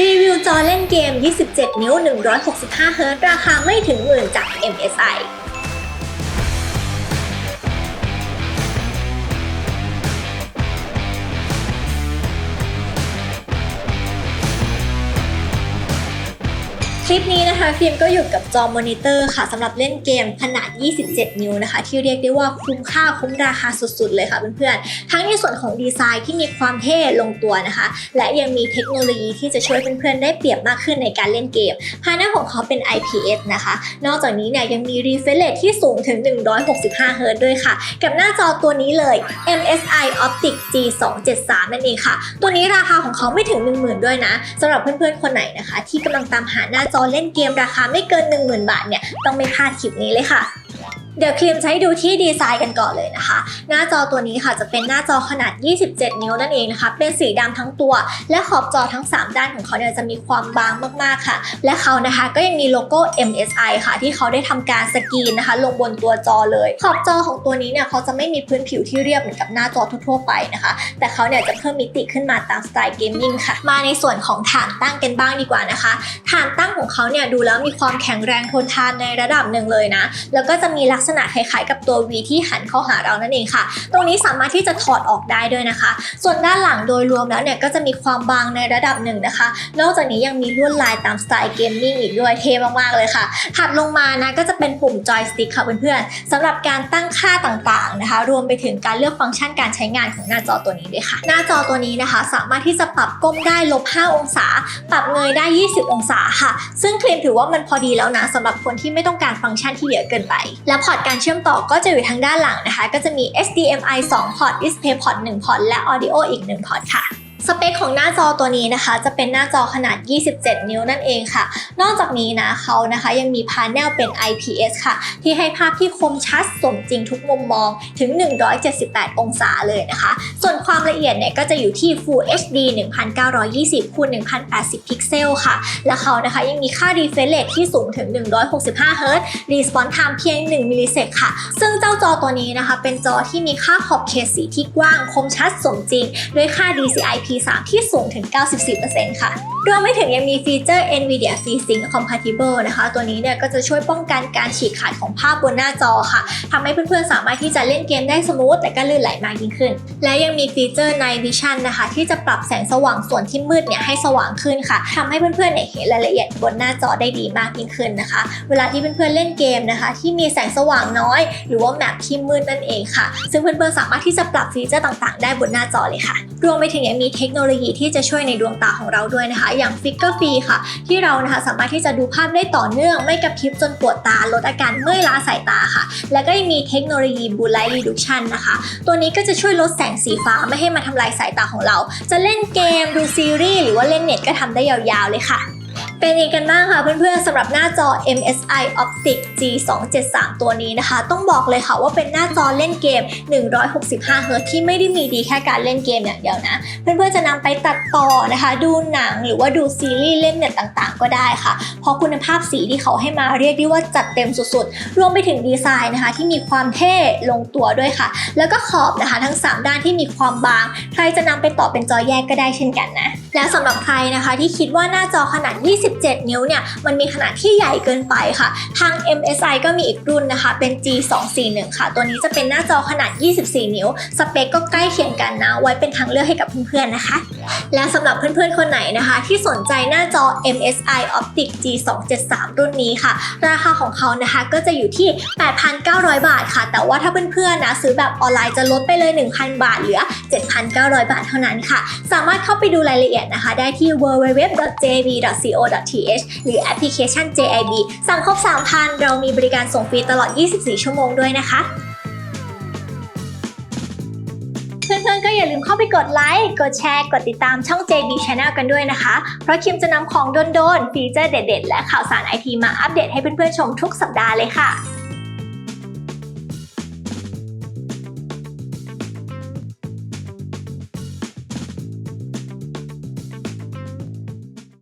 รีวิวจอเล่นเกม 27 นิ้ว 165 เฮิรตราคาไม่ถึงหมื่นจาก MSI คลิปนี้นะคะฟิล์มก็อยู่กับจอมอนิเตอร์ค่ะสำหรับเล่นเกมขนาด 27 นิ้วนะคะ ที่เรียกได้ว่าคุ้มค่าคุ้มราคาสุดๆ เลยค่ะเพื่อนๆ ทั้งในส่วนของดีไซน์ที่มีความเท่ลงตัวนะคะ และยังมีเทคโนโลยีที่จะช่วยเพื่อนๆ ได้เปรียบมากขึ้นในการเล่นเกม ภายในของเขาเป็น IPS นะคะ นอกจากนี้เนี่ยยังมี refresh rate ที่สูงถึง 165เฮิรตด้วยค่ะ กับหน้าจอตัวนี้เลย MSI Optic G273 นั่นเองค่ะ ตัวนี้ราคาของเขาไม่ถึง 10,000 ด้วยนะสำหรับเพื่อนๆ คนไหนนะคะ ที่กำลังตามหาหน้าจอเล่นเกมราคาไม่เกิน 10,000 บาทเนี่ยต้องไม่พลาดคลิปนี้เลยค่ะ เดี๋ยวคลิมจะให้ดูที่ดีไซน์กันก่อนเลยนะคะ หน้าจอตัวนี้ค่ะจะเป็นหน้าจอขนาด 27 นิ้วนั่นเองนะคะ เป็นสีดำทั้งตัว และขอบจอทั้ง 3 ด้านของเขาเนี่ยจะมีความบางมากๆค่ะ และเขานะคะก็ยังมีโลโก้ MSI ค่ะ ที่เขาได้ทำการสกรีนนะคะ ลงบนตัวจอเลย ขอบจอของตัวนี้เนี่ยเขาจะไม่มีพื้นผิวที่เรียบเหมือนกับหน้าจอทั่วๆไปนะคะ แต่เขาเนี่ยจะเพิ่มมิติขึ้นมาตามสไตล์เกมมิ่งค่ะ มาในส่วนของฐานตั้งกันบ้างดีกว่านะคะ ฐานตั้งของเขาเนี่ยดูแล้วมีความแข็งแรงทนทานในระดับหนึ่งเลยนะ แล้วก็จะมีลักษณะคล้ายๆกับตัว V ที่หันเข้าหาเรานั่นเองค่ะ ตรงนี้สามารถที่จะถอดออกได้ด้วยนะคะ ส่วนด้านหลังโดยรวมแล้วเนี่ยก็จะมีความบางในระดับหนึ่งนะคะ นอกจากนี้ยังมีลวดลายตามสไตล์เกมมิ่งอีกด้วยเท่มากๆเลยค่ะถัดลงมานะก็จะเป็นปุ่มจอยสติ๊กค่ะเพื่อนๆสำหรับการตั้งค่าต่างๆนะคะ รวมไปถึงการเลือกฟังก์ชันการใช้งานของหน้าจอตัวนี้ด้วยค่ะ หน้าจอตัวนี้นะคะ สามารถที่จะปรับก้มได้ลบ 5 องศา ปรับเงยได้ 20 องศาค่ะ ซึ่งคลมถือว่ามันพอดีแล้วนะสำหรับคนที่ไม่ต้องการฟังก์ชันที่เยอะเกินไป และพอร์ตการเชื่อมต่อก็จะอยู่ทางด้านหลังนะคะ ก็จะมี HDMI 2 พอร์ต DisplayPort 1 พอร์ต และ Audio อีก 1 พอร์ตค่ะ สเปคของหน้าจอตัวนี้นะคะ จะเป็นหน้าจอขนาด 27 นิ้วนั่นเองค่ะ นอกจากนี้นะเขานะคะยังมีพาเนลเป็น IPS ค่ะ ที่ให้ภาพที่คมชัดสมจริงทุกมุมมองถึง 178 องศาเลยนะคะ ส่วนความละเอียดเนี่ยก็จะอยู่ที่ Full HD 1920คูณ1080 พิกเซลค่ะ และเขานะคะยังมีค่า refresh rate ที่สูงถึง 165เฮิรตซ์ response time เพียง 1 มิลลิเซกค่ะ ซึ่งเจ้าจอตัวนี้นะคะ เป็นจอที่มีค่าขอบเขตสีที่กว้างคมชัดสมจริง ด้วยค่า DCI P P3 ที่สูงถึง 94%ค่ะ รวมไปถึงยังมีฟีเจอร์ NVIDIA FreeSync Compatible นะคะ ตัวนี้เนี่ยก็จะช่วยป้องกันการฉีกขาดของภาพบนหน้าจอค่ะทำให้เพื่อนๆ สามารถที่จะเล่นเกมได้สมูทแต่ก็ลื่นไหลมากยิ่งขึ้น และยังมีฟีเจอร์ Night Vision นะคะ ที่จะปรับแสงสว่างส่วนที่มืดเนี่ยให้สว่างขึ้นค่ะทำให้เพื่อนๆเนี่ยเห็นรายละเอียดบนหน้าจอได้ดีมากยิ่งขึ้นนะคะ เวลาที่เพื่อนๆเล่นเกมนะคะ ที่มีแสงสว่างน้อย หรือว่าแมปที่มืดนั่นเองค่ะ ซึ่งเพื่อนๆสามารถที่จะปรับฟีเจอร์ต่างๆ ได้บนหน้าจอเลยค่ะ รวมไปถึงยังมีเทคโนโลยีที่จะช่วยในดวงตาของเราด้วยนะคะอย่าง Flicker Free ค่ะ ที่เรานะคะสามารถที่จะดูภาพได้ต่อเนื่อง ไม่กระพริบจนปวดตาลดอาการเมื่อยล้าสายตาค่ะ แล้วก็ยังมีเทคโนโลยีบูไลท์รีดูชันนะคะ ตัวนี้ก็จะช่วยลดแสงสีฟ้าไม่ให้มาทำลายสายตาของเรา จะเล่นเกมดูซีรีส์หรือว่าเล่นเน็ตก็ทำได้ยาวๆเลยค่ะ เป็นยังไงกันบ้างคะเพื่อนๆสำหรับหน้าจอ MSI Optic G273 ตัวนี้นะคะ ต้องบอกเลยค่ะว่าเป็นหน้าจอเล่นเกม 165เฮิรตที่ไม่ได้มีดีแค่การเล่นเกมอย่างเดียวนะ เพื่อนๆจะนำไปตัดต่อนะคะ ดูหนังหรือว่าดูซีรีส์เล่นเน็ตต่างๆ ก็ได้ค่ะ เพราะคุณภาพสีที่เขาให้มาเรียกได้ว่าจัดเต็มสุดๆ รวมไปถึงดีไซน์นะคะ ที่มีความเท่ลงตัวด้วยค่ะ แล้วก็ขอบนะคะ ทั้ง 3 ด้านที่มีความบาง ใครจะนำไปต่อเป็นจอแยกก็ได้เช่นกันนะ และสำหรับใครนะคะที่คิดว่าหน้าจอขนาด 27 นิ้วเนี่ยมันมีขนาดที่ใหญ่เกินไปค่ะ ทาง MSI ก็มีอีกรุ่นนะคะ เป็น G241 ค่ะ ตัวนี้จะเป็นหน้าจอขนาด 24 นิ้ว สเปคก็ใกล้เคียงกันนะ ไว้เป็นทางเลือกให้กับเพื่อนๆนะคะ และสำหรับเพื่อนๆ คนไหนนะคะ ที่สนใจหน้าจอ MSI Optic G273 รุ่นนี้ค่ะ ราคาของเขานะคะก็จะอยู่ที่ 8,900 บาทค่ะ แต่ว่าถ้าเพื่อนๆนะซื้อแบบออนไลน์จะลดไปเลย 1,000 บาทเหลือ 7,900 บาทเท่านั้นค่ะ สามารถเข้าไปดูรายละเอียดนะคะ ได้ที่ www.jb.co.th หรือแอปพลิเคชัน JIB สั่งครบ 3,000 เรามีบริการส่งฟรีตลอด 24 ชั่วโมงด้วยนะคะ อนๆก็อย่าลืมเข้าไปกดไลค์ กดแชร์ กดติดตามช่อง JB Channel กันด้วยนะคะ เพราะคิมจะนำของโดนๆ ฟีเจอร์เด็ดๆ และข่าวสารไอทีมาอัปเดตให้เพื่อนๆ ชมทุกสัปดาห์เลยค่ะ